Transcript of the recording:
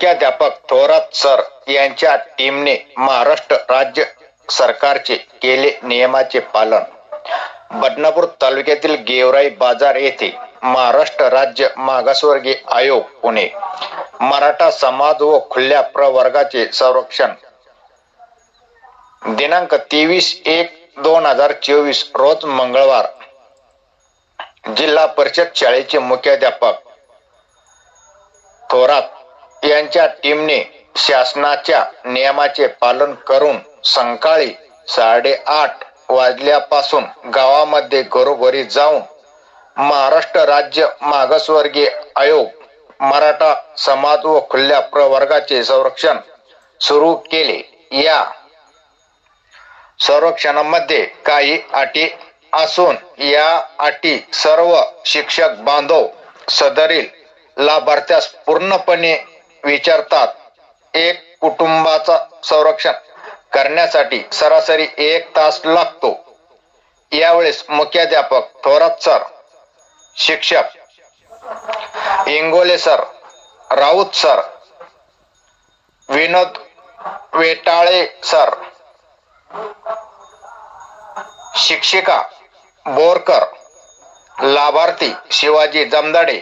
मुख्याध्यापक थोरात सर यांच्या टीमने महाराष्ट्र राज्य सरकारचे केले नियमाचे पालन. बदनापूर तालुक्यातील गेवराई बाजार येथे महाराष्ट्र राज्य मागासवर्गीय आयोग पुणे. मराठा समाज व खुल्या प्रवर्गाचे संरक्षण. दिनांक तेवीस एक दोन हजार चोवीस रोज मंगळवार. जिल्हा परिषद शाळेचे मुख्याध्यापक थोरात यांच्या टीमने शासनाच्या नियमाचे पालन करून संकाळी साडेआठ वाजल्यापासून गावामध्ये घरोघरी जाऊन महाराष्ट्र राज्य मागासवर्गीय आयोग मराठा समाज व खुल्या प्रवर्गाचे संरक्षण सुरू केले. या संरक्षणामध्ये काही अटी असून या अटी सर्व शिक्षक बांधव सदरील लाभार्थ्यास पूर्णपणे विचारतात. एक कुटुंबाचा संरक्षण करण्यासाठी सरासरी एक तास लागतो. यावेळेस मुख्याध्यापक थोरात सर शिक्षक Ingole sir Raut sir Vinod Vetale sir शिक्षिका बोरकर लाभार्थी शिवाजी जमदाडे